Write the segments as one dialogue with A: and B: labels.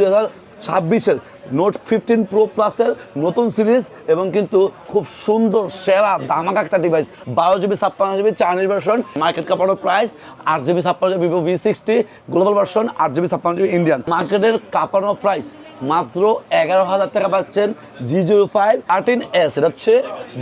A: দুই হাজার ছাব্বিশের নোট ফিফটিন প্রো প্লাসের নতুন সিরিজ এবং কিন্তু খুব সুন্দর, সেরা দামাকা একটা ডিভাইস বারো জিবি ছাপ্পান্ন জিবি চাইনিজ ভার্সন মার্কেট কাপানো প্রাইস আট জিবি ছাপ্পান্ন GB Vivo V sixty global version আট জিবি ছাপ্পান্ন জিবি ইন্ডিয়ান মার্কেটের কাপানো প্রাইস মাত্র এগারো হাজার টাকা পাচ্ছেন G zero five thirteen S এটা হচ্ছে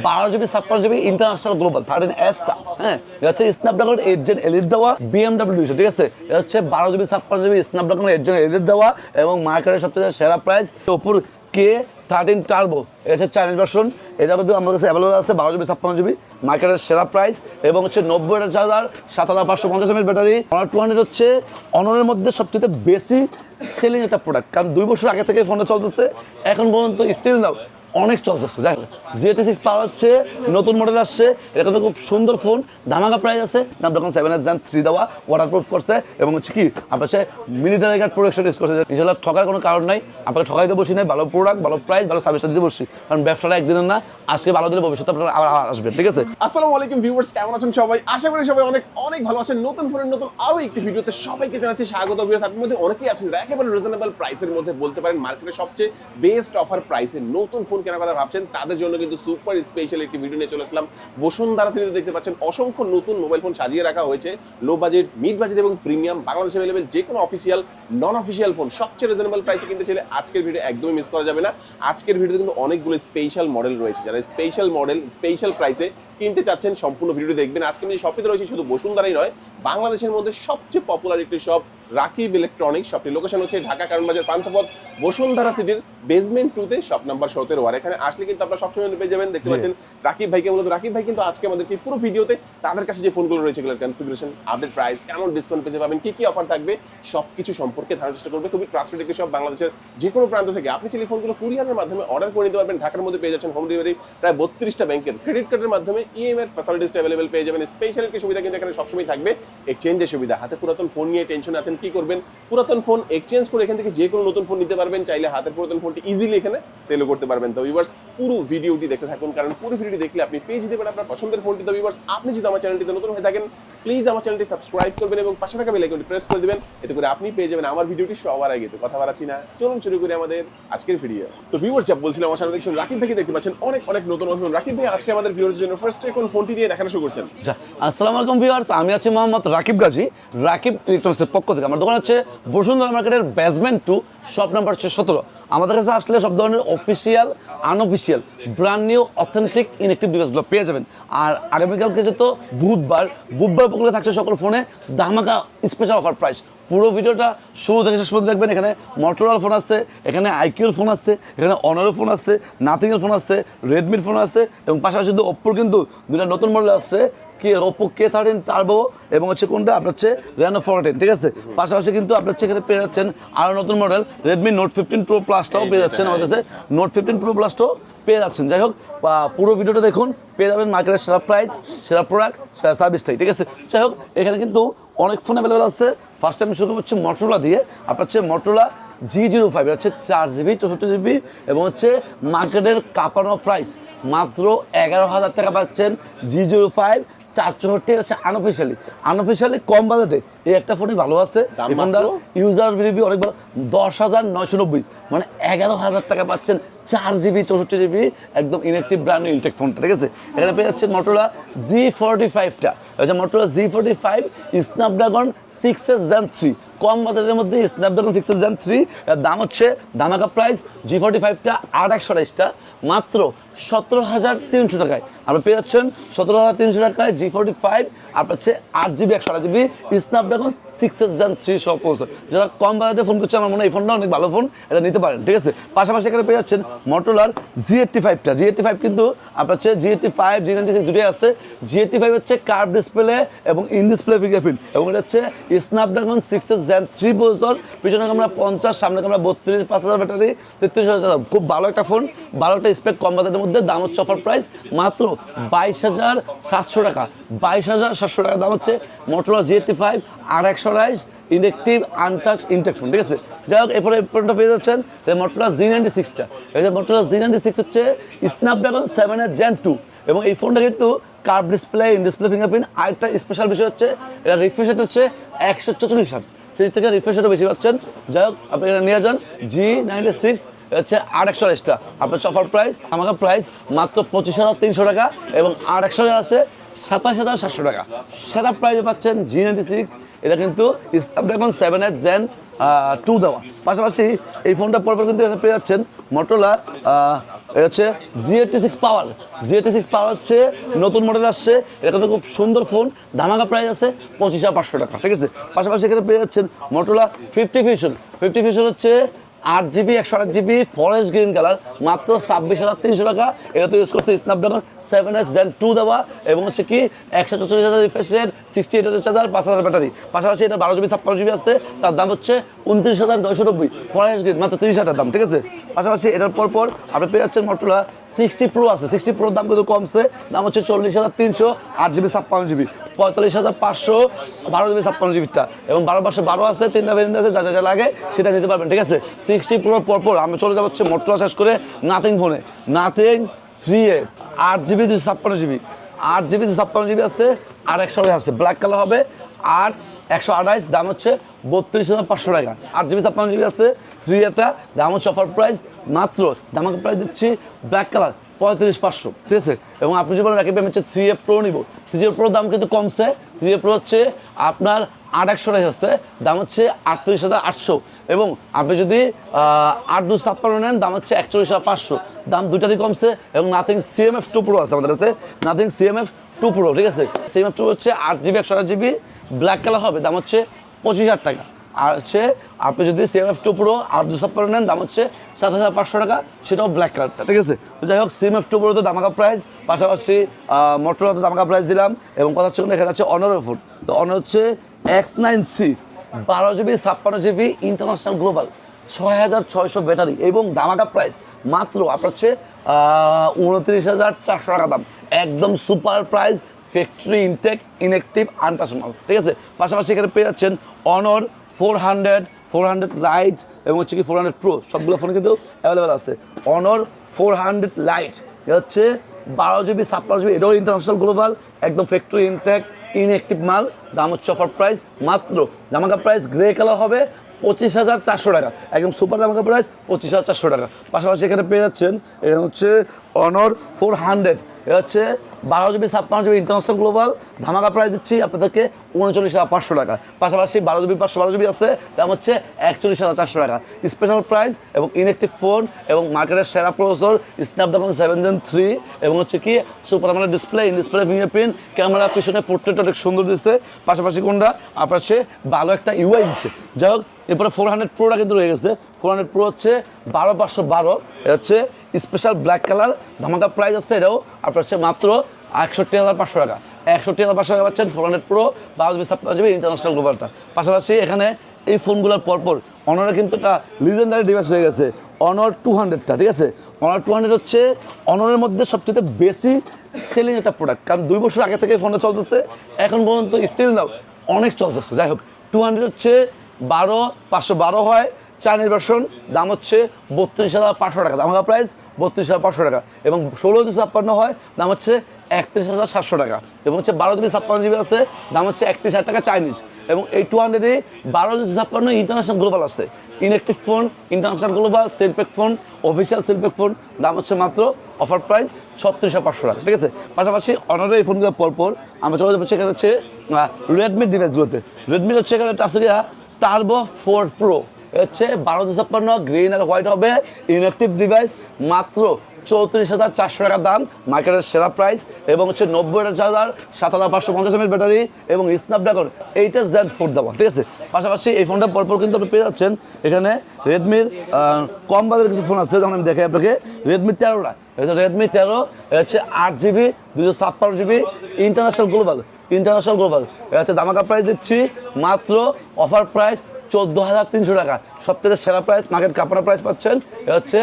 A: বারো জিবি ছাপ্পান্ন জিবি ইন্টারন্যাশনাল গ্লোবাল থার্টিন এসটা হ্যাঁ এটা হচ্ছে স্ন্যাপড্রাগন এইট জেন এলিট দেওয়া বিএমডাব্লিউ ঠিক আছে? এটা হচ্ছে বারো জিবি ছাপ্পান্ন GB Snapdragon eight gen elite দেওয়া এবং মার্কেটের সবচেয়ে সেরা প্রাইস ওপর কে থার্টিন টার্বো এটা হচ্ছে চাইনিজ ভার্সন এটা কিন্তু আমাদের কাছে অ্যাভেলেবল আছে, বারো জিবি ছাপ্পান্ন জিবি মার্কেটের সেরা প্রাইস এবং হচ্ছে নব্বই হাজার সাত হাজার পাঁচশো পঞ্চাশ MS battery Honor two hundred হচ্ছে অনরের মধ্যে সবচেয়ে বেশি সেলিং একটা প্রোডাক্ট কারণ দুই বছর আগে থেকে ফোনটা চলতেছে, এখন পর্যন্ত স্টিল নাও অনেক চলতেছে যাই জিএটি সিক্স পাওয়ার হচ্ছে নতুন মডেল আসছে এটা কিন্তু খুব সুন্দর ফোন ধামাকা প্রাইস আছে Snapdragon seven S gen three দেওয়া ওয়াটারপ্রুফ করছে, এবং হচ্ছে কি, আপনার হচ্ছে মিলিটারি গার্ড প্রোটেকশন ইউজ করছে ইনশাল্লাহ ঠকার কোনো কারণ নাই, আপনাকে ঠকাইতে বসি নাই, ভালো প্রোডাক্ট ভালো প্রাইস ভালো সার্ভিসটা দিতে বসি, কারণ ব্যবসাটা একদিনের না, আজকে ভালো দিলে ভবিষ্যতে আপনারা আবার আসবেন, ঠিক আছে?
B: আসসালামু আলাইকুম ভিউয়ার্স কেমন আছেন সবাই? আশা করি সবাই অনেক অনেক ভালো আছেন। নতুন ফোনের নতুন আরও একটি ভিডিওতে সবাইকে জানাচ্ছি স্বাগত ভিউয়ার্স আপনার মধ্যে অনেকেই আছেন একেবারে রিজনেবল প্রাইসের মধ্যে বলতে পারেন মার্কেটে সবচেয়ে বেস্ট অফার প্রাইসে নতুন ফোন কেনার কথা ভাবছেন, তাদের জন্য কিন্তু সুপার স্পেশাল একটি ভিডিও নিয়ে চলে আসলাম। বসুন্ধরা সিরিজে দেখতে পাচ্ছেন অসংখ্য নতুন মোবাইল ফোন সাজিয়ে রাখা হয়েছে। লো বাজেট মিড বাজেট এবং প্রিমিয়াম বাংলাদেশে অ্যাভেলেবেল যে কোনো অফিসিয়াল নন অফিসিয়াল ফোন সবচেয়ে রিজনেবল প্রাইসে কিনতে চাইলে আজকের ভিডিও একদমই মিস করা যাবে না। আজকের ভিডিওতে কিন্তু অনেকগুলো স্পেশাল মডেল রয়েছে। যারা স্পেশাল মডেল স্পেশাল প্রাইসে কিনতে চাচ্ছেন সম্পূর্ণ ভিডিও দেখবেন। আজকে আমি যে শপটিতে রয়েছে শুধু বসুন্ধরাই নয় বাংলাদেশের মধ্যে সবচেয়ে পপুলার একটি শপ রাকিব ইলেকট্রনিক্স শপটির লোকেশন হচ্ছে ঢাকা কারণবাজার পান্থপথ বসুন্ধরা সিটির বেসমেন্ট টুতে শপ নাম্বার সতেরো। আর এখানে আসলে কিন্তু আপনারা সবসময় পেয়ে যাবেন দেখতে পাচ্ছেন রাকিব ভাইকে মূলত। রাকিব ভাই কিন্তু আজকে আমাদেরকে পুরো ভিডিওতে তাদের কাছে যে ফোনগুলো রয়েছে এগুলোর কনফিগারেশন আপডেট প্রাইস কেমন ডিসকাউন্ট পেয়ে পাবেন কি কি অফার থাকবে সবকিছু সম্পর্কে ধারণার চেষ্টা করবে। খুবই ট্রান্সপোর্ট একটি সব বাংলাদেশের যে কোনো প্রান্ত থেকে। আপনি চাইলে ফোনগুলো কুরিয়ারের মাধ্যমে অর্ডার করে নিতে পারবেন। ঢাকার মধ্যে পেয়ে যাচ্ছেন হোম ডেলিভারি প্রায় বত্রিশটা ব্যাংকের ক্রেডিট কার্ডের মাধ্যমে। ইএমআই ফ্যাসিলিটিসটা অ্যাভেলেবল পেয়ে যাবেন। স্পেশাল একটি সুবিধা কিন্তু এখানে সবসময় থাকবে। এক্সচেঞ্জের সুবিধা। হাতে পুরাতন ফোন নিয়ে টেনশন আছেন, কি করবেন? পুরাতন ফোন এক্সচেঞ্জ করে এখান থেকে যে কোনো নতুন ফোন নিতে পারবেন। চাইলে হাতের পুরাতন ফোনটি ইজিলি এখানে সেলও করতে পারবেন। তো ভিউয়ার্স পুরো ভিডিওটি দেখতে থাকুন। কারণ পুরো ভিডিওটি দেখলে আপনি পেয়ে যেতে পারেন আপনার পছন্দের ফোনটি তো ভিউয়ার্স আপনি যদি আমার চ্যানেলটিতে নতুন হয়ে থাকেন প্লিজ আমার চ্যানেলটি সাবস্ক্রাইব করবেন এবং পাশে থাকা বেল আইকনটি প্রেস করে দিবেন। এতে করে আপনি পেয়ে যাবেন আমার ভিডিওটি সবার আগে। তো কথা বাড়াচ্ছি না। চলুন শুরু করি আমাদের আজকের ভিডিও তো ভিউয়ার্স যা বলছিলাম আমার সামনে দেখছেন। রাকিব ভাইকে দেখতে পাচ্ছেন। অনেক অনেক নতুন নতুন। রাকিব ভাই, আজকে আমাদের ভিউয়ার্সের জন্য ফার্স্ট কোন ফোনটি দিয়ে দেখানো শুরু করছেন?
A: আচ্ছা আসসালামু আলাইকুম ভিউয়ার্স, আমি আছি মোহাম্মদ রাকিব গাজী। রাকিব ইলেকট্রনিক্সের পক্ষ থেকে। আমার দোকান হচ্ছে বসুন্ধরা মার্কেটের বেসমেন্ট টু শপ নাম্বার হচ্ছে সতেরো। আমাদের কাছে আসলে সব ধরনের official unofficial brand new authentic inactive ডিভাইসগুলো পেয়ে যাবেন। আর আগামীকালকে যেহেতু বুধবার বুধবার পুকুরে থাকছে সকল ফোনে দামাকা স্পেশাল অফার প্রাইস পুরো ভিডিওটা শুরু থেকে শেষ পর্যন্ত দেখবেন। এখানে মোটরোলার ফোন আছে এখানে আইকিউর ফোন আছে এখানে অনারের ফোন আছে নাথিংয়ের ফোন আছে রেডমির ফোন আছে এবং পাশাপাশি কিন্তু ওপ্পোর কিন্তু দুটা নতুন মডেল আসছে কি ওপো কে থার্টিন টার্বো এবং হচ্ছে কোনটা? আপনার হচ্ছে রেনো ফোরটিন ঠিক আছে? পাশাপাশি কিন্তু আপনার হচ্ছে এখানে পেয়ে যাচ্ছেন আরও নতুন model Redmi note fifteen pro প্লাসটাও পেয়ে যাচ্ছেন আমাদের কাছে। নোট ফিফটিন প্রো প্লাসটাও পেয়ে যাচ্ছেন। যাই হোক পুরো ভিডিওটা দেখুন পেয়ে যাবেন মার্কেটের সেরা প্রাইস সেরা প্রোডাক্ট সেরা সার্ভিসটাই ঠিক আছে? যাই হোক এখানে কিন্তু অনেক ফোন অ্যাভেলেবেল আছে। ফার্স্ট আমি শুরু করছি মটোলা দিয়ে। আপনার হচ্ছে মটোলা জি জিরো ফাইভ হচ্ছে চার জিবি চৌষট্টি জিবি এবং হচ্ছে মার্কেটের কাপানো প্রাইস মাত্র এগারো হাজার টাকা পাচ্ছেন জি জিরো ফাইভ চার চৌষট্টি হচ্ছে আনঅফিসিয়ালি আনঅফিসিয়ালি কম বাজেটে। এই একটা ফোনই ভালো আছে? ইউজার রিভিউ অনেক ভালো। দশ হাজার নয়শো নব্বই। মানে এগারো হাজার টাকা পাচ্ছেন চার জিবি চৌষট্টি জিবি একদম ইনেকটিভ ব্র্যান্ড ইনটেক ফোনটা ঠিক আছে? এখানে পেয়ে যাচ্ছেন Motorola G forty ফাইভটা Motorola G forty five Snapdragon six S Gen three কম বাজারের মধ্যে স্ন্যাপড্রাগন সিক্স জেন থ্রি এর দাম হচ্ছে দামাকা প্রাইস জি ফোর্টি ফাইভটা আট একশো আঠাইশটা মাত্র সতেরো হাজার তিনশো টাকায়। আপনি পেয়ে যাচ্ছেন সতেরো হাজার তিনশো টাকায় জি ফোর্টি ফাইভ আর পাচ্ছে আট জিবি একশো আট GB Snapdragon six Gen three সহ যারা কম বাজারে ফোন করছে, আমার মনে হয় এই ফোনটা অনেক ভালো ফোন এটা নিতে পারেন, ঠিক আছে? পাশাপাশি এখানে পেয়ে যাচ্ছেন মোটোলার জি এইটটি ফাইভটা জি এইটটি ফাইভ কিন্তু আপনার হচ্ছে G eighty five G ninety six দুটোই আছে। জি এইটটি ফাইভ হচ্ছে কার্ভ ডিসপ্লে এবং ইন ডিসপ্লে ফিঙ্গারপ্রিন্ট এবং এটা হচ্ছে Snapdragon six S Gen three processor পিছনে আমরা পঞ্চাশ, সামনে আমরা বত্রিশ, পাঁচ হাজার ব্যাটারি, তেত্রিশ হাজার খুব ভালো একটা ফোন ভালো একটা স্পেক কম বাজারের মধ্যে, দাম হচ্ছে অফার প্রাইস মাত্র বাইশ হাজার সাতশো টাকা। বাইশ হাজার সাতশো টাকা দাম হচ্ছে মোটরলা জি এইটটি ফাইভ আর একশো রাইস ইলেকট্রিভ আনটাচ ইনটেক ঠিক আছে? যাই হোক, এরপরে ফোনটা পেয়ে যাচ্ছেন মোটরলা জি নাইনটি সিক্সটা যে মোটরলা জি নাইনটি সিক্স হচ্ছে স্ন্যাপড্রাগন সেভেনের জেন টু এবং এই ফোনটা কিন্তু curve display in display fingerprint আরেকটা স্পেশাল বিষয় হচ্ছে, এটা রিফ্রেশ হচ্ছে একশো চল্লিশ হার্টস সেই থেকে রিফ্রেশটা বেশি পাচ্ছেন। যাই হোক, আপনি এখানে নিয়ে যান জি নাইনটি সিক্স হচ্ছে আট একশো এক্সট্রা আপনার অফার প্রাইস আমাকে প্রাইস মাত্র পঁচিশ হাজার তিনশো টাকা এবং আট একশো আছে সাতাশ হাজার সাতশো টাকা। সেরা প্রাইসে পাচ্ছেন জি নাইনটি সিক্স এটা কিন্তু স্ন্যাপড্রাগন সেভেন এর জেন টু দেওয়া। পাশাপাশি এই ফোনটা পরপর কিন্তু এখানে পেয়ে যাচ্ছেন মোটোলা এটা হচ্ছে G eighty six power G eighty six power হচ্ছে নতুন মডেল আসছে, এটা কিন্তু খুব সুন্দর ফোন ধামাকা প্রাইস আছে পঁচিশ হাজার পাঁচশো টাকা, ঠিক আছে? পাশাপাশি এখানে পেয়ে যাচ্ছেন Motorola fifty fusion fifty fusion হচ্ছে আট জিবি, একশো আট জিবি ফরেস্ট গ্রিন কালার মাত্র ছাব্বিশ হাজার তিনশো টাকা। এটা তো ইউজ করছে Snapdragon seven S Gen two দেওয়া এবং হচ্ছে কি একশো চল্লিশ হাজার রিফ্রেশ রেট সিক্সটি এইট হাজার পাঁচ হাজার ব্যাটারি। পাশাপাশি এটা বারো জিবি, ছাপ্পান্ন জিবি আছে, তার দাম হচ্ছে উনত্রিশ হাজার নয়শো নব্বই। ফরেস্ট গ্রিন মাত্র তিরিশ হাজার দাম, ঠিক আছে? পাশাপাশি এটার পর পর আপনি পেয়ে যাচ্ছেন মোটরলা সিক্সটি প্রো আছে। সিক্সটি প্রোর দাম কিন্তু কমছে। দাম হচ্ছে চল্লিশ হাজার তিনশো, আট জিবি, ছাপ্পান্ন জিবি। পঁয়তাল্লিশ হাজার পাঁচশো, বারো জিবি, ছাপ্পান্ন জিবিটা এবং বারো পাঁচশো বারো আছে, তিনটা ভেরিয়েন্ট আছে, যা যা লাগে সেটা নিতে পারবেন, ঠিক আছে? সিক্সটি প্রোর পর পর আমি চলে যাব হচ্ছে মোটর শেষ করে নাথিং ফোনে নাথিং থ্রি এ, আট জিবি, দুশো ছাপ্পান্ন জিবি। আট জিবি, দুশো ছাপ্পান্ন জিবি আছে, আর একশো আছে। ব্ল্যাক কালার হবে, আর একশো আঠাইশ দাম হচ্ছে বত্রিশ হাজার পাঁচশো টাকা। আট জিবি, ছাপ্পান্ন জিবি আছে থ্রি এটা দাম হচ্ছে অফার প্রাইস মাত্র দামাকে প্রাইস দিচ্ছি ব্ল্যাক কালার পঁয়ত্রিশ পাঁচশো। ঠিক আছে? এবং আপনি যদি বলেন আমি হচ্ছে থ্রি এ প্রো নিব থ্রি এ প্রোর দাম কিন্তু কমছে। থ্রি এ প্রো হচ্ছে আপনার আট একশো টাকা হচ্ছে দাম হচ্ছে আটত্রিশ হাজার আটশো। এবং আপনি যদি আট দু ছাপ্পান্ন নেন, দাম হচ্ছে একচল্লিশ হাজার পাঁচশো। দাম দুটারই কমছে এবং Nothing C CMF two pro আছে আমাদের কাছে। Nothing C CMF two pro ঠিক আছে? সিএমএফ টু হচ্ছে আট জিবি একশো আট জিবি ব্ল্যাক কালার হবে, দাম হচ্ছে পঁচিশ হাজার টাকা। আর হচ্ছে আপনি যদি সিএমএফ টু প্রো আর দুশো ছাপ্পান্ন নেন, দাম হচ্ছে সাত হাজার পাঁচশো টাকা, সেটাও ব্ল্যাক কালারটা ঠিক আছে? তো যাই হোক সিএমএফ টু প্রো তো দামাকা প্রাইস পাশাপাশি মোটরোলাতে দামাকা প্রাইস দিলাম, এবং কথা হচ্ছে এখানে আছে অনারের ফোন তো অনার হচ্ছে এক্স নাইন সি বারো জিবি ছাপ্পান্ন জিবি ইন্টারন্যাশনাল গ্লোবাল ছয় হাজার ছয়শো ব্যাটারি এবং দামাকা প্রাইস মাত্র আপনার হচ্ছে উনত্রিশ হাজার চারশো টাকা দাম। একদম super price factory intact inactive আনটাসমাল ঠিক আছে? পাশাপাশি এখানে পেয়ে যাচ্ছেন Honor four hundred four hundred lite এবং হচ্ছে কি ফোর হান্ড্রেড প্রো সবগুলো ফোন কিন্তু অ্যাভেলেবেল আছে। অনর ফোর হান্ড্রেড লাইট এটা হচ্ছে বারো জিবি ছাপ্পান্ন জিবি এটাও ইন্টারন্যাশনাল গ্লোবাল একদম ফ্যাক্টরি ইনটেক ইনএক্টিভ মাল, দাম হচ্ছে অফার প্রাইস মাত্র জামাকা প্রাইস গ্রে কালার হবে পঁচিশ হাজার চারশো টাকা, একদম সুপার জামাকা প্রাইস পঁচিশ হাজার চারশো টাকা। পাশাপাশি এখানে পেয়ে যাচ্ছেন, এটা হচ্ছে অনর ফোর হান্ড্রেড এটা হচ্ছে বারো জিবি, ছাপ্পান্ন জিবি ইন্টারন্যাশনাল গ্লোবাল ধামাকা প্রাইস দিচ্ছি আপনাদেরকে উনচল্লিশ হাজার পাঁচশো টাকা। পাশাপাশি বারো জিবি, পাঁচশো বারো জিবি আছে, দাম হচ্ছে একচল্লিশ হাজার চারশো টাকা। স্পেশাল প্রাইস এবং ইনেকটিভ ফোন এবং মার্কেটের সেরা processor Snapdragon seven Gen three এবং হচ্ছে কি super AMOLED display in display fingerprint camera পিছনে পোর্ট্রেট অনেক সুন্দর দিচ্ছে পাশাপাশি কোনটা? আপনার সে ভালো একটা ইউআই দিচ্ছে যাই হোক, এরপরে ফোর হান্ড্রেড প্রোটা কিন্তু রয়ে গেছে। ফোর হান্ড্রেড প্রো হচ্ছে বারো পাঁচশো বারো। হচ্ছে স্পেশাল ব্ল্যাক কালার, ধামাকা প্রাইস আছে এটাও। আপনার হচ্ছে মাত্র একষট্টি হাজার পাঁচশো টাকা। একষট্টি হাজার পাঁচশো টাকা পাচ্ছেন ফোর হান্ড্রেড প্রো বারো জিবি ছাপ্পান্ন জিবি ইন্টারন্যাশনাল গ্লোবালটা পাশাপাশি এখানে এই ফোনগুলোর পরপর অনারে কিন্তু একটা লিজেন্ডারি ডিভাইস হয়ে গেছে অনর টু হান্ড্রেডটা ঠিক আছে? অনর টু হান্ড্রেড হচ্ছে অনরের মধ্যে সবচেয়ে বেশি সেলিং একটা প্রোডাক্ট কারণ দুই বছর আগে থেকে ফোনটা চলতেছে, এখন পর্যন্ত স্টিল নাও অনেক চলতেছে। যাই হোক টু হান্ড্রেড হচ্ছে বারো, পাঁচশো বারো হয়। চাইনিজ ভার্সন দাম হচ্ছে বত্রিশ হাজার পাঁচশো টাকা। দাম প্রাইস বত্রিশ হাজার পাঁচশো টাকা। এবং ষোলো দুশো ছাপ্পান্ন হয়, দাম হচ্ছে একত্রিশ হাজার সাতশো টাকা। এবং হচ্ছে বারো জিবি ছাপ্পান্ন জিবি আছে, দাম হচ্ছে একত্রিশ হাজার টাকা চাইনিজ। এবং এই টু হান্ড্রেডে বারো দুশো ছাপ্পান্ন ইন্টারন্যাশনাল গ্লোবাল আছে। Electric phone international global seal pack phone official seal pack phone দাম হচ্ছে মাত্র অফার প্রাইস ছত্রিশ হাজার পাঁচশো টাকা। ঠিক আছে? পাশাপাশি অনারে এই ফোনগুলো পরপর আমরা চলে যাব সেখানে হচ্ছে রেডমির ডিভাইসগুলোতে রেডমির হচ্ছে এখানে আছে টার্বো ফোর প্রো হচ্ছে বারো দুশো ছাপ্পান্ন গ্রিন আর হোয়াইট হবে। ইনএক্টিভ ডিভাইস মাত্র চৌত্রিশ হাজার চারশো টাকা দাম মার্কেটের সেরা প্রাইস এবং হচ্ছে নব্বই হাজার সাত হাজার পাঁচশো পঞ্চাশ এমএল ব্যাটারি এবং স্ন্যাপড্রাগন এইটা জেড ফোর দেওয়া, ঠিক আছে? পাশাপাশি এই ফোনটা পরপর কিন্তু আপনি পেয়ে যাচ্ছেন। এখানে রেডমির কম বাজারের কিছু ফোন আছে, যেমন আমি দেখাই আপনাকে। রেডমি তেরোটা এটা রেডমি তেরো হচ্ছে আট জিবি দুশো ছাপ্পান্ন GB international global international global এটা হচ্ছে দামাকা প্রাইস দিচ্ছি, মাত্র অফার প্রাইস চোদ্দ হাজার তিনশো টাকা। সব থেকে সেরা প্রাইস মার্কেট কাপড়া প্রাইস পাচ্ছেন। এ হচ্ছে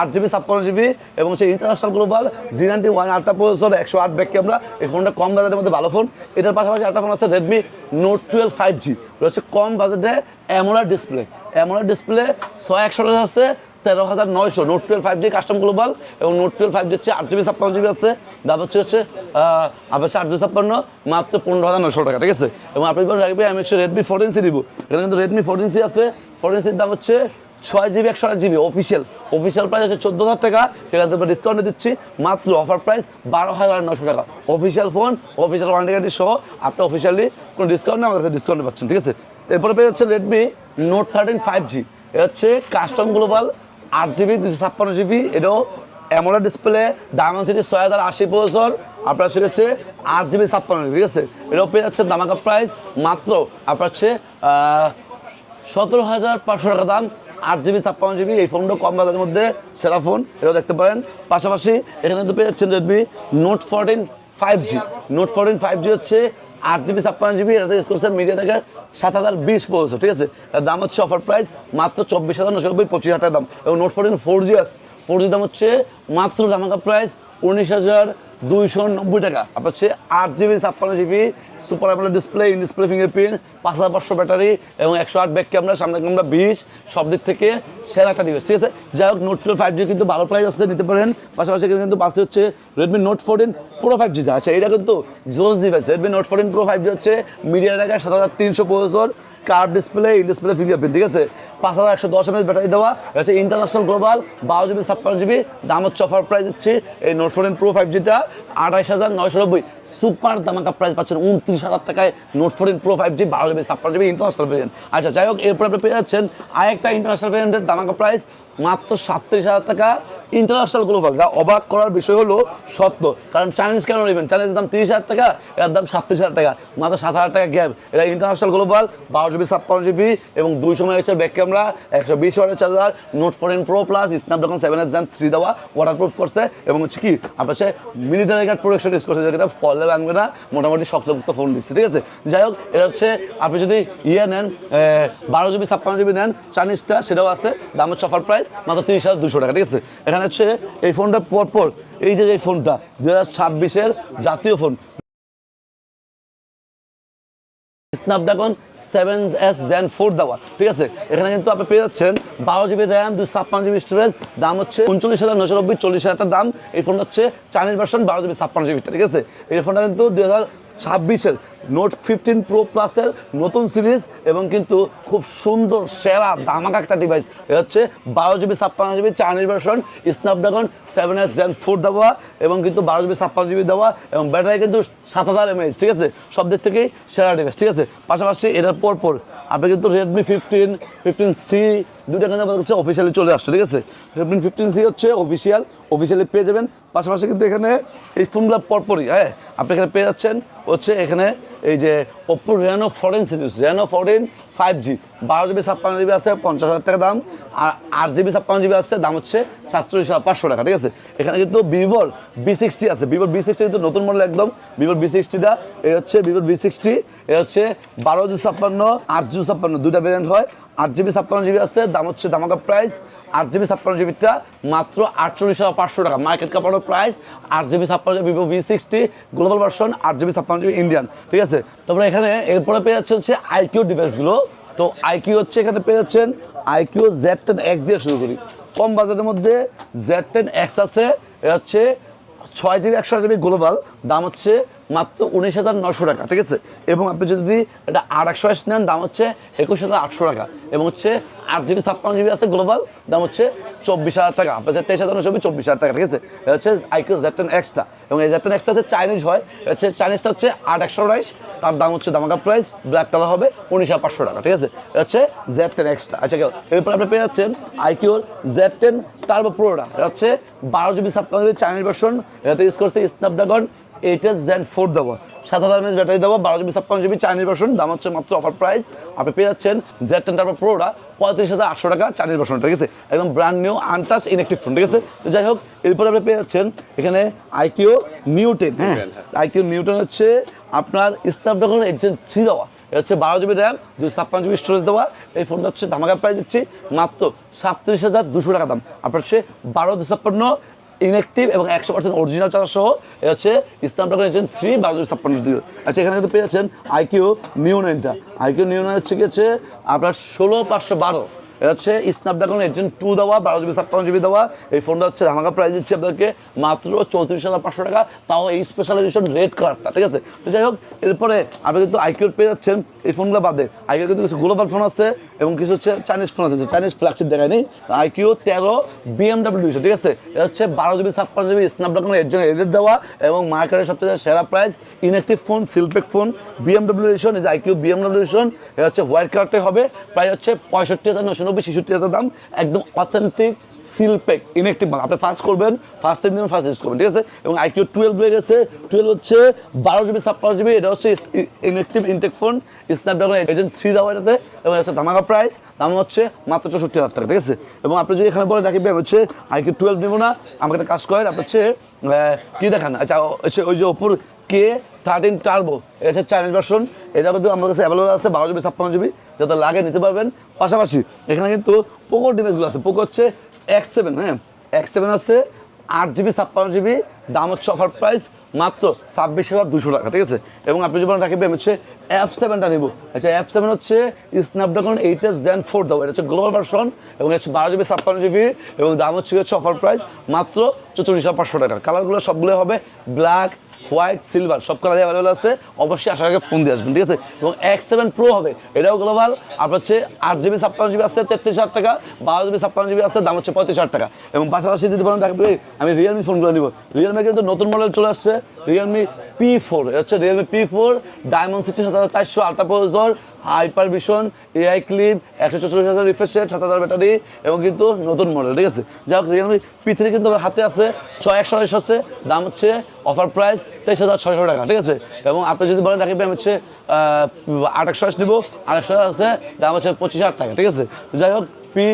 A: আট জিবি ছাপ্পান্ন জিবি এবং সেই international global G ninety one আটটা প্রসেসর একশো আট ব্যাক ক্যামেরা এই ফোনটা কম বাজেটের মধ্যে ভালো ফোন এটার পাশাপাশি একটা ফোন আছে Redmi note twelve five G হচ্ছে কম বাজেটে অ্যামোলার ডিসপ্লে অ্যামোলার ডিসপ্লে ছয় একশো আছে তেরো হাজার নয়শো note twelve five G custom global এবং নোট টুয়েলভ ফাইভ জি হচ্ছে আট জিবি ছাপ্পান্ন জিবি আছে। দাম হচ্ছে হচ্ছে আপনার হচ্ছে আট জিবি ছাপ্পান্ন, মাত্র পনেরো হাজার নশো টাকা, ঠিক আছে? এবং আপনি রাখবে আমি হচ্ছে রেডমি ফোরটিন সি দিব এখানে কিন্তু রেডমি ফোরটিন সি আছে। ফোরটিন সির দাম হচ্ছে ছয় জিবি একশো আট জিবি অফিসিয়াল অফিসিয়াল প্রাইস হচ্ছে চোদ্দ হাজার টাকা। সেখান থেকে ডিসকাউন্ট দিচ্ছি। মাত্র অফার প্রাইস বারো হাজার নশো টাকা। Official phone official warranty guarantee সহ আপনি অফিসিয়ালি কোনো ডিসকাউন্ট নেই আমাদের ডিসকাউন্ট পাচ্ছেন, ঠিক আছে? এরপরে পেয়ে যাচ্ছে Redmi note thirteen five G এটা হচ্ছে কাস্টম গ্লোবাল আট জিবি দুশো ছাপ্পান্ন জিবি, এটাও অ্যামোলা ডিসপ্লে ডায়মন্ড সিটি ছয় হাজার আশি প্রসেসর আপনার সে হচ্ছে আট জিবি, ছাপ্পান্ন জিবি, ঠিক আছে? এটাও পেয়ে যাচ্ছে দামাকা প্রাইস মাত্র আপনার হচ্ছে সতেরো হাজার পাঁচশো টাকা দাম, আট জিবি, ছাপ্পান্ন জিবি, এই ফোনটা কম বাজারের মধ্যে, সেরা ফোন এটাও দেখতে পারেন। পাশাপাশি এখানে কিন্তু পেয়ে যাচ্ছেন Redmi note fourteen five G note fourteen five G হচ্ছে আট জিবি, ছাপ্পান্ন জিবি এটা ইউজ করছে মিডিয়া টেকের সাত হাজার বিশ পড়েছে ঠিক আছে? দাম হচ্ছে অফার প্রাইস মাত্র চব্বিশ হাজার নশো নব্বই, পঁচিশ হাজার দাম। এবং নোট ফোরটিন ফোর জি আছে। ফোর জি দাম হচ্ছে মাত্র দামাকা প্রাইস উনিশ হাজার দুইশো নব্বই টাকা। আপনার হচ্ছে আট জিবি, ছাপ্পান্ন GB super AMOLED display in display fingerprint পাঁচ হাজার পাঁচশো ব্যাটারি এবং একশো আট ব্যাক ক্যামেরা সামনে ক্যামেরা বিশ, সব দিক থেকে সেরা একটা ডিভাইস ঠিক আছে? যাই হোক নোট টুয়েলভ ফাইভ জি কিন্তু ভালো প্রাইস আছে, নিতে পারেন। পাশাপাশি কিন্তু পাশে হচ্ছে Redmi note fourteen pro five G যা আছে। এটা কিন্তু জোস device Redmi note fourteen pro five G হচ্ছে মিডিয়া টাকায় সাত হাজার তিনশো processor curve display in display fingerprint ঠিক আছে? পাঁচ হাজার একশো দশ এমএস ব্যাটারি দেওয়া হয়েছে ইন্টারন্যাশনাল গ্লোবাল বারো জিবি ছাপ্পান্ন জিবি দাম হচ্ছে অফার প্রাইস হচ্ছে এই নোট ফোরটিন প্রো ফাইভ জিটা আঠাইশ হাজার নয়শো নব্বই। সুপার দামাকা প্রাইস পাচ্ছেন উনত্রিশ হাজার টাকায় note fourteen pro five G বারো জিবি ছাপ্পান্ন জিবি ইন্টারন্যাশনাল ভেরিয়েন্ট আচ্ছা যাই হোক, এরপর আপনি পেয়ে যাচ্ছেন আরেকটা ইন্টারন্যাশনাল ভেরিয়েন্টের দামাকা প্রাইস মাত্র সাতত্রিশ হাজার টাকা ইন্টারন্যাশনাল গ্লোবাল যা অবাক করার বিষয় হলো সত্য। কারণ চাইনিজ কেন নেবেন? চাইনিজের দাম তিরিশ হাজার টাকা এর দাম সাতত্রিশ হাজার টাকা। মাত্র সাত হাজার টাকা গ্যাপ এটা ইন্টারন্যাশনাল গ্লোবাল বারো জিবি ছাপ্পান্ন জিবি এবং দুই সময় হচ্ছে ব্যাক ক্যামেরা, একশো বিশ ওয়াটের charger note fourteen pro plus Snapdragon seven S Gen three দেওয়া ওয়াটারপ্রুফ করছে এবং হচ্ছে কি, আপনার হচ্ছে মিলিটারি গার্ড প্রোটেকশন ইউজ করছে, যেটা ফলে ভাঙবে না, মোটামুটি শক্তমুক্ত ফোন দিচ্ছে, ঠিক আছে? যাই হোক, এটা হচ্ছে আপনি যদি ইয়ে নেন বারো জিবি ছাপ্পান্ন জিবি নেন চাইনিজটা সেটাও আছে, দাম হচ্ছে অফার প্রাইস মাত্র তিরিশ হাজার দুশো টাকা, ঠিক আছে? এখানে হচ্ছে এই ফোনটা পরপর, এই যে এই ফোনটা দু হাজার জাতীয় phone. Snapdragon seven S Gen four দেওয়া, ঠিক আছে? এখানে কিন্তু আপনি পেয়ে যাচ্ছেন বারো জিবি র্যাম দুশো ছাপ্পান্ন জিবি স্টোরেজ দাম হচ্ছে উনচল্লিশ হাজার নশো নব্বই, চল্লিশ হাজার দাম। এই ফোনটা হচ্ছে চাইনিজ ভার্সন বারো জিবি ছাপ্পান্ন জিবিটা ঠিক আছে? এই ফোনটা কিন্তু দুই হাজার ছাব্বিশের নোট ফিফটিন প্রো প্লাসের নতুন সিরিজ এবং কিন্তু খুব সুন্দর, সেরা দামাকা একটা ডিভাইস এটা হচ্ছে বারো জিবি ছাপ্পান্ন GB Chinese version Snapdragon seven S Gen four দেওয়া এবং কিন্তু বারো জিবি ছাপ্পান্ন জিবি দেওয়া এবং ব্যাটারি কিন্তু সাত হাজার এমএইচ ঠিক আছে? সব দিক থেকেই সেরা ডিভাইস ঠিক আছে? পাশাপাশি এটার পর পর আপনি কিন্তু রেডমি ফিফটিন ফিফটিন সি দুইটা কিন্তু আমাদের হচ্ছে অফিসিয়ালি চলে আসছে, ঠিক আছে? রেডমি ফিফটিন সি হচ্ছে অফিসিয়াল অফিসিয়ালি পেয়ে যাবেন। পাশাপাশি কিন্তু এখানে এই ফোনগুলো পরপরই হ্যাঁ? আপনি এখানে পেয়ে যাচ্ছেন, হচ্ছে এখানে এই যে Oppo Reno fourteen series Reno fourteen five G বারো জিবি, ছাপ্পান্ন জিবি আছে, পঞ্চাশ হাজার টাকা দাম, আর আট জিবি, ছাপ্পান্ন জিবি আছে, দাম হচ্ছে সাতচল্লিশ হাজার পাঁচশো টাকা, ঠিক আছে? এখানে কিন্তু ভিভোর বি সিক্সটি আছে, ভিভোর বি সিক্সটি কিন্তু নতুন মডেল একদম, ভিভোর বি সিক্সটিটা এই হচ্ছে ভিভোর বি সিক্সটি, এ হচ্ছে বারো জিবি, ছাপ্পান্ন, আট জিবি, ছাপ্পান্ন দুটা ভ্যারিয়েন্ট হয়, আট জিবি, ছাপ্পান্ন জিবি আছে, দাম হচ্ছে দামাকা প্রাইস আট জিবি, ছাপ্পান্ন জিবিটা মাত্র আটচল্লিশ হাজার পাঁচশো টাকা মার্কেট কাপানোর প্রাইস আট জিবি, ছাপ্পান্ন GB, Vivo V sixty global version আট জিবি, ছাপ্পান্ন জিবি ইন্ডিয়ান ঠিক আছে? তারপরে এখানে এরপরে পেয়ে যাচ্ছে হচ্ছে আইকিউ ডিভাইসগুলো তো আইকিউ হচ্ছে এখানে পেয়ে যাচ্ছেন আইকিউ জেড টেন এক্স দিয়ে শুরু করি। কম বাজেটের মধ্যে জেড টেন এক্স আছে এটা হচ্ছে ছয় জিবি একশো জিবি গ্লোবাল দাম হচ্ছে মাত্র উনিশ হাজার নশো টাকা, ঠিক আছে? এবং আপনি যদি এটা আর একশো এস নেন, দাম হচ্ছে একুশ হাজার আটশো টাকা। এবং হচ্ছে আট জিবি, ছাপ্পান্ন জিবি আছে গ্লোবাল, দাম হচ্ছে চব্বিশ হাজার টাকা। আপনার তেইশ হাজার নশো চব্বিশ হাজার টাকা, ঠিক আছে? এটা হচ্ছে আইকিউ জেড টেন এক্সটা। এবং এই জেড টেন এক্সটা হচ্ছে চাইনিজ হয়। হচ্ছে চাইনিজটা হচ্ছে আট একশো রাইস। তার দাম হচ্ছে দামাকা প্রাইস, ব্ল্যাক কালার হবে উনিশ হাজার পাঁচশো টাকা, ঠিক আছে? এটা হচ্ছে জেড টেন এক্সটা। আচ্ছা কেউ এরপর আপনি পেয়ে যাচ্ছেন আইকিউর জেড টেন টার্বো প্রোটা। এটা হচ্ছে বারো জিবি, ছাপ্পান্ন জিবি চাইনিজ ভার্সন। এটাতে ইউজ করছে Snapdragon eight S Gen four দেবো। সাত হাজার এমএস ব্যাটারি দেবো বারো জিবি ছাপ্পান্ন জিবি চাইনিজ ভার্সন দাম হচ্ছে মাত্র অফার প্রাইস আপনি পেয়ে যাচ্ছেন জেড টেন টার্বো প্রোটা পঁয়ত্রিশ হাজার আটশো টাকা চাইনিজ ভার্সন ঠিক আছে? একদম brand new untouched inactive phone ঠিক আছে? তো যাই হোক এরপরে আপনি পেয়ে যাচ্ছেন এখানে আইকিউ নিউটেন হ্যাঁ? আইকিউ নিউটেন হচ্ছে আপনার স্ন্যাপড্রাগন এইট জেন থ্রি দেওয়া। এটা হচ্ছে বারো জিবি র্যাম দুশো ছাপ্পান্ন জিবি স্টোরেজ দেওয়া। এই ফোনটা হচ্ছে ধামাকা প্রাইস দিচ্ছি মাত্র সাতত্রিশ হাজার দুশো টাকা দাম। আপনার হচ্ছে বারো দুশো ছাপ্পান্ন ইনএক্টিভ এবং একশো পার্সেন্ট অরিজিনাল চার্জার সহ এ হচ্ছে স্ন্যাপড্রাগন নিয়েছেন থ্রি বারো জিবি ছাপ্পান্ন জিবি আচ্ছা এখানে কিন্তু পেয়েছেন আইকিউ নিউ নাইনটা আইকিউ নিউ নাইন হচ্ছে কি হচ্ছে আপনার ষোলো পাঁচশো বারো। এটা হচ্ছে স্ন্যাপড্রাগন এজেন্ট টু দেওয়া, বারো জিবি ছাপ্পান্ন জিবি দেওয়া। এই ফোনটা হচ্ছে ধামাকা প্রাইস দিচ্ছে আপনাদেরকে মাত্র চৌত্রিশ হাজার পাঁচশো টাকা। তাও এই স্পেশাল এডিশন রেড কালারটা ঠিক আছে? তো যাই হোক, এরপরে আপনি কিন্তু আইকিউর পেয়ে যাচ্ছেন এই ফোনগুলো বাদে। আইকিউর কিন্তু কিছু গ্লোবাল ফোন আছে এবং কিছু হচ্ছে চাইনিজ ফোন আছে। চাইনিজ ফ্ল্যাগশিপ দেখায়নি আইকিউ তেরো বিএমডাব্লিউ ঠিক আছে? এটা হচ্ছে বারো জিবি ছাপ্পান্ন জিবি স্ন্যাপড্রাগন এর জন্য এডিট দেওয়া এবং মার্কেটের সবথেকে সেরা price inactive phone seal pack phone BMW edition এই যে আইকিউ বিএমডাব্লিউ এডিশন এটা হচ্ছে হোয়াইট কালারটাই হবে। প্রায় হচ্ছে পঁয়ষট্টি হাজার নশো নব্বই, ছেষট্টি হাজার দাম, একদম অথেন্টিক সিলপেক ইনএক্টিভ মাল। আপনি ফার্স্ট করবেন ফার্স্ট টাইম দিন ফার্স্ট ইউজ করবেন, ঠিক আছে? এবং আইকিউ টুয়েলভ রয়ে গেছে। টুয়েলভ হচ্ছে বারো জিবি ছাপ্পান্ন জিবি এটা হচ্ছে ইনএক্টিভ ইনটেক ফোন স্ন্যাপড্রাগন এজেন্ট থ্রি দেওয়া এটাতে, এবং এটা ধামাকা প্রাইস দাম হচ্ছে মাত্র চৌষট্টি হাজার টাকা, ঠিক আছে? এবং আপনি যদি এখানে বলে রাখবেন হচ্ছে আইকিউ টুয়েলভ নেব না, আমাকে একটা কাজ করেন, আপনি হচ্ছে কি দেখান? আচ্ছা হচ্ছে ওই যে ওপর কে থার্টিন টার্বো এটা হচ্ছে চাইনিজ ভার্সন এটা কিন্তু আমাদের কাছে অ্যাভেলেবল আছে, বারো জিবি ছাপ্পান্ন জিবি যাতে লাগে নিতে পারবেন। পাশাপাশি এখানে কিন্তু পোকোর ডিভাইসগুলো আছে। পোকো হচ্ছে এক্স সেভেন হ্যাঁ? এক্স সেভেন আছে, আট জিবি ছাপ্পান্ন জিবি দাম হচ্ছে অফার প্রাইস মাত্র ছাব্বিশ হাজার দুশো টাকা, ঠিক আছে? এবং আপনি যদি রাখবেন হচ্ছে এফ সেভেনটা নিব। আচ্ছা এফ সেভেন হচ্ছে Snapdragon eight S Gen four দাও। এটা হচ্ছে গ্লোবাল ভার্সন এবং হচ্ছে বারো জিবি ছাপ্পান্ন জিবি এবং দাম হচ্ছে হচ্ছে অফার প্রাইস মাত্র চৌচল্লিশ হাজার পাঁচশো টাকা। কালারগুলো সবগুলো হবে ব্ল্যাক হোয়াইট সিলভার সব কালার অ্যাভেলেবল আছে। অবশ্যই আসার আগে ফোন দিয়ে আসবেন, ঠিক আছে? এবং এক্স সেভেন প্রো হবে, এটাও গ্লোবাল আপনার হচ্ছে আট জিবি ছাপ্পান্ন জিবি আসতে তেত্রিশ হাজার টাকা। বারো জিবি ছাপ্পান্ন জিবি আসতে দাম হচ্ছে পঁয়ত্রিশ হাজার টাকা। এবং পাশাপাশি যদি বলেন দেখবে আমি রিয়েলমি ফোনগুলো নিব। রিয়েলমি কিন্তু নতুন মডেল চলে আসছে রিয়েলমি পি ফোর এটা হচ্ছে Realme P four diamond sixty সাত হাজার চারশো ultra processor hyper vision, AI clip, একশো চল্লিশ হাজার রিফ্রেশ রেট সাত হাজার ব্যাটারি এবং কিন্তু নতুন মডেল ঠিক আছে? যাই হোক রিয়েলমি পি থ্রি কিন্তু আমার হাতে আছে ছয় একশো আড়াইশো আছে, দাম হচ্ছে অফার প্রাইস তেইশ হাজার ছয়শো টাকা, ঠিক আছে? এবং আপনি যদি বলেন রাখি রাখবেন হচ্ছে আট একশো আশ নিবো আড়াইশো আছে, দাম হচ্ছে পঁচিশ হাজার টাকা, ঠিক আছে? যাই হোক, পি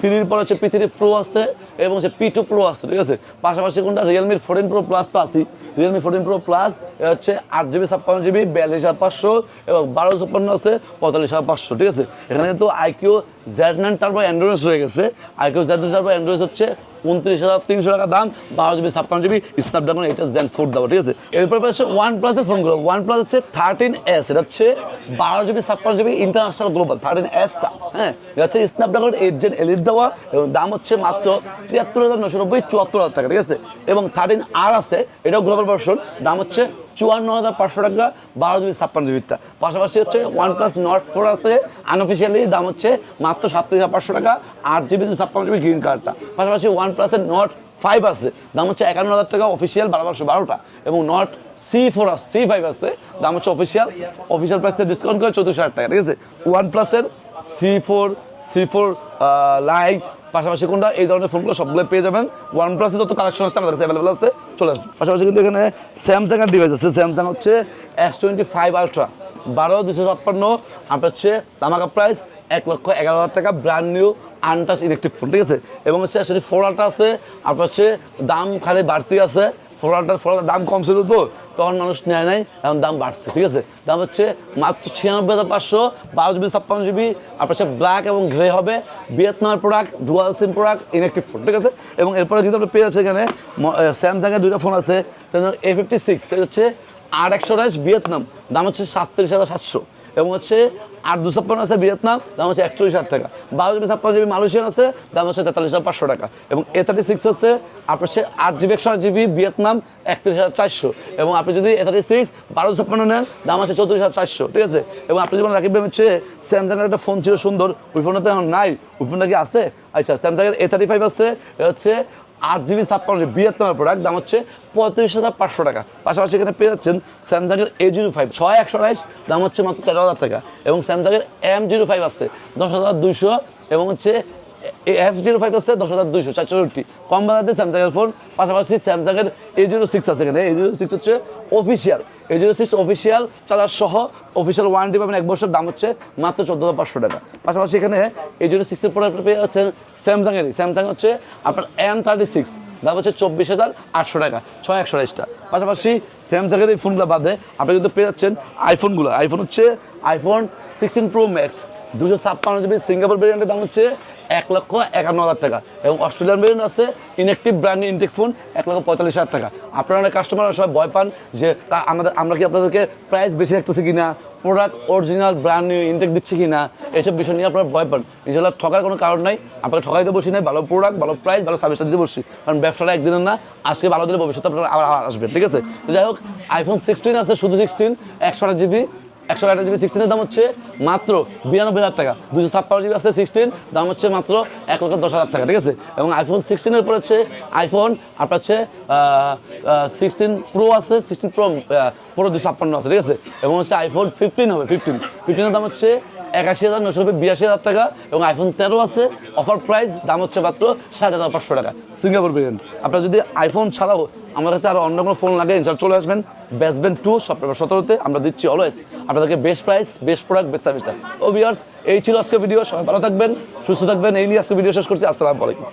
A: থ্রির পর হচ্ছে পি থ্রি প্রো আছে এবং সে পি টু প্রো আছে ঠিক আছে? পাশাপাশি কোনটা? রিয়েলমির ফোরটিন প্রো প্লাস তো আছি রিয়েলমি ফোরটিন প্রো প্লাস হচ্ছে আট জিবি ছাপ্পান্ন জিবি বিয়াল্লিশ হাজার পাঁচশো এবং বারো ছাপ্পান্ন আছে পঁয়তাল্লিশ হাজার পাঁচশো, ঠিক আছে? এখানে তো iQOO Z nine turbo Android হয়ে গেছে। IQOO Z nine turbo Android হচ্ছে উনত্রিশ হাজার তিনশো টাকা দাম, বারো জিবি ছাপ্পান্ন GB Snapdragon eight Gen four দেবো ঠিক আছে? এরপর হচ্ছে ওয়ান প্লাসের ফোনগুলো ওয়ান প্লাস হচ্ছে থার্টিন এস এটা হচ্ছে বারো জিবি ছাপ্পান্ন জিবি ইন্টারন্যাশনাল গ্লোবাল থার্টিন এসটা হ্যাঁ? এটা হচ্ছে স্ন্যাপড্রাগন এইট জেন এলিট দেওয়া এবং দাম হচ্ছে মাত্র তিয়াত্তর হাজার নশো নব্বই, চুয়াত্তর হাজার টাকা, ঠিক আছে? এবং থার্টিন আর আছে, এটাও গ্লোবাল ভার্সন দাম হচ্ছে চুয়ান্ন হাজার পাঁচশো টাকা, বারো জিবি, ছাপ্পান্ন জিবিটা। পাশাপাশি হচ্ছে ওয়ান প্লাস নট ফোর আছে আনঅফিসিয়ালি দাম হচ্ছে মাত্র সাতত্রিশ হাজার পাঁচশো টাকা, আট জিবি ছাপ্পান্ন জিবি গ্রিন কার্ডটা পাশাপাশি ওয়ান প্লাসের নট ফাইভ আছে, দাম হচ্ছে একান্ন হাজার টাকা অফিসিয়াল বারো পাঁচশো বারোটা। এবং নট সি ফোর আছে সি ফাইভ আছে, দাম হচ্ছে অফিসিয়াল অফিসিয়াল প্রাইস থেকে ডিসকাউন্ট করে চৌত্রিশ হাজার টাকা, ঠিক আছে? ওয়ান প্লাসের C four C four lite পাশাপাশি কোনটা? এই ধরনের ফোনগুলো সবগুলো পেয়ে যাবেন। ওয়ান প্লাসের যত কালেকশন আছে, আমাদের কাছে অ্যাভেলেবল আছে। চলে আসবে পাশাপাশি কিন্তু এখানে স্যামসাং এর ডিভাইস আছে। স্যামসাং হচ্ছে এক্স টোয়েন্টি ফাইভ আলট্রা বারো দুশো ছাপ্পান্ন। আপনার হচ্ছে তামাকা প্রাইস এক লক্ষ এগারো হাজার টাকা। Brand new untouched electric phone ঠিক আছে? এবং হচ্ছে সেটি ফোর আলট্রা আছে। আপনার হচ্ছে দাম খালি বাড়তি আছে। ফোর আলট্রার দাম কম ছিল তো, তখন মানুষ নেয় নাই, এখন দাম বাড়ছে, ঠিক আছে? দাম হচ্ছে মাত্র ছিয়ানব্বই হাজার পাঁচশো, বারো জিবি, ছাপ্পান্ন জিবি, আপনার হচ্ছে ব্ল্যাক এবং গ্রে হবে ভিয়েতনামের product dual SIM product electric phone ঠিক আছে? এবং এরপরে যেহেতু আপনার পেয়ে যাচ্ছে এখানে স্যামসাংয়ের দুইটা ফোন আছে স্যামসাং এ ফিফটি সিক্স হচ্ছে আট একশো ভিয়েতনাম দাম হচ্ছে সাতত্রিশ হাজার সাতশো। এবং হচ্ছে আট দুশো ছাপ্পান্ন আছে ভিয়েতনাম, দাম হচ্ছে একচল্লিশ হাজার টাকা। বারো জিবি, ছাপ্পান্ন জিবি মালয়েশিয়ান আছে, দাম হচ্ছে তেতাল্লিশ হাজার পাঁচশো টাকা। এবং এ থার্টি সিক্স আছে, আপনার হচ্ছে আট জিবি, একশো আট জিবি, ভিয়েতনাম একত্রিশ হাজার চারশো। এবং আপনি যদি এ থার্টি সিক্স বারো ছাপ্পান্ন নেন, দাম আছে চৌত্রিশ হাজার চারশো, ঠিক আছে? এবং আপনি যেমন রাখবেন হচ্ছে স্যামসাংয়ের একটা ফোন ছিল সুন্দর, ওই ফোনটা তো এখন নাই, ওই ফোনটা কি আছে? আচ্ছা স্যামসাংয়ের এ থার্টি ফাইভ আছে হচ্ছে আট জিবি ছাপ্পান্ন জিবি ভিয়েতনামের প্রোডাক্ট দাম হচ্ছে পঁয়ত্রিশ হাজার পাঁচশো টাকা। পাশাপাশি এখানে পেয়ে যাচ্ছেন স্যামসাংয়ের এ জিরো ফাইভ ছয় একশো আড়াইশ দাম হচ্ছে মাত্র তেরো হাজার টাকা। এবং স্যামসাংয়ের এম জিরো ফাইভ আছে, দশ হাজার দুইশো, এবং হচ্ছে এফ জিরো ফাইভ আছে দশ হাজার দুইশো চারশোষট্টি কম বাজাতে স্যামসাংয়ের ফোন পাশাপাশি স্যামসাংয়ের এ জিরো সিক্স আছে এখানে। এ জিরো সিক্স হচ্ছে official A zero six official charger সহ অফিসিয়াল ওয়ারেন্টি পাবেন এক বছর, দাম হচ্ছে মাত্র চোদ্দ হাজার পাঁচশো টাকা। পাশাপাশি এখানে এ জিরো সিক্সের পরে আপনি পেয়ে যাচ্ছেন স্যামসাংয়েরই স্যামসাং হচ্ছে আপনার এম থার্টি সিক্স দাম হচ্ছে চব্বিশ হাজার আটশো টাকা, ছয় একশো আড়াইশটা পাশাপাশি স্যামসাংয়ের এই ফোনগুলো বাদে আপনি কিন্তু পেয়ে যাচ্ছেন আইফোনগুলো আইফোন হচ্ছে আইফোন সিক্সটিন প্রো ম্যাক্স দুশো ছাপ্পান্ন জিবি সিঙ্গাপুর ভেরিয়েন্টের দাম হচ্ছে এক লক্ষ একান্ন হাজার টাকা। এবং অস্ট্রেলিয়ান ভেরিয়েন্ট আছে ইনএক্টিভ ব্র্যান্ড ইনটেক ফোন, এক লক্ষ পঁয়তাল্লিশ হাজার টাকা। আপনারা অনেক কাস্টমার সবাই ভয় পান যে তা আমাদের, আমরা কি আপনাদেরকে প্রাইস বেশি রাখতেছি কিনা product original brand new intact দিচ্ছি কিনা এইসব বিষয় নিয়ে আপনারা ভয় পান। নিজেরা ঠকার কোনো কারণ নাই, আপনাকে ঠকাইতে বসি নাই, ভালো প্রোডাক্ট ভালো প্রাইস ভালো সার্ভিসটা দিতে বসি। কারণ ব্যবসাটা একদিনের না, আজকে ভালো দিলে ভবিষ্যতে আপনারা আবার আবার আসবেন, ঠিক আছে? যাই হোক আইফোন সিক্সটিন আছে, শুধু সিক্সটিন একশো আট জিবি একশো আট জিবি সিক্সটিনের দাম হচ্ছে মাত্র বিরানব্বই হাজার টাকা। দুশো ছাপ্পান্ন জিবি আছে সিক্সটিন দাম হচ্ছে মাত্র এক লক্ষ দশ হাজার টাকা, ঠিক আছে? এবং আইফোন সিক্সটিনের পর হচ্ছে আইফোন আপনার হচ্ছে সিক্সটিন প্রো আছে সিক্সটিন প্রো প্রো দুশো ছাপ্পান্ন আছে, ঠিক আছে? এবং হচ্ছে আইফোন ফিফটিন হবে ফিফটিন ফিফটিনের দাম হচ্ছে একাশি হাজার নশো বিরাশি হাজার টাকা এবং আইফোন তেরো আছে অফার প্রাইস দাম হচ্ছে মাত্র ষাট হাজার পাঁচশো টাকা। সিঙ্গাপুর ভেরিয়েন্ট আপনার যদি আইফোন ছাড়াও আমার কাছে আর অন্য কোনো ফোন লাগে ইনশাল চলে আসবেন। বেসবেন টু সপ্তাহ সতেরোতে আমরা দিচ্ছি অলওয়েজ আপনাদেরকে best price best product best সার্ভিসটা ও বিয়ার্স এই ছিল আজকে ভিডিও সবাই ভালো থাকবেন, সুস্থ থাকবেন। এই নিয়ে আজকে ভিডিও শেষ করছি। আসসালামু আলাইকুম।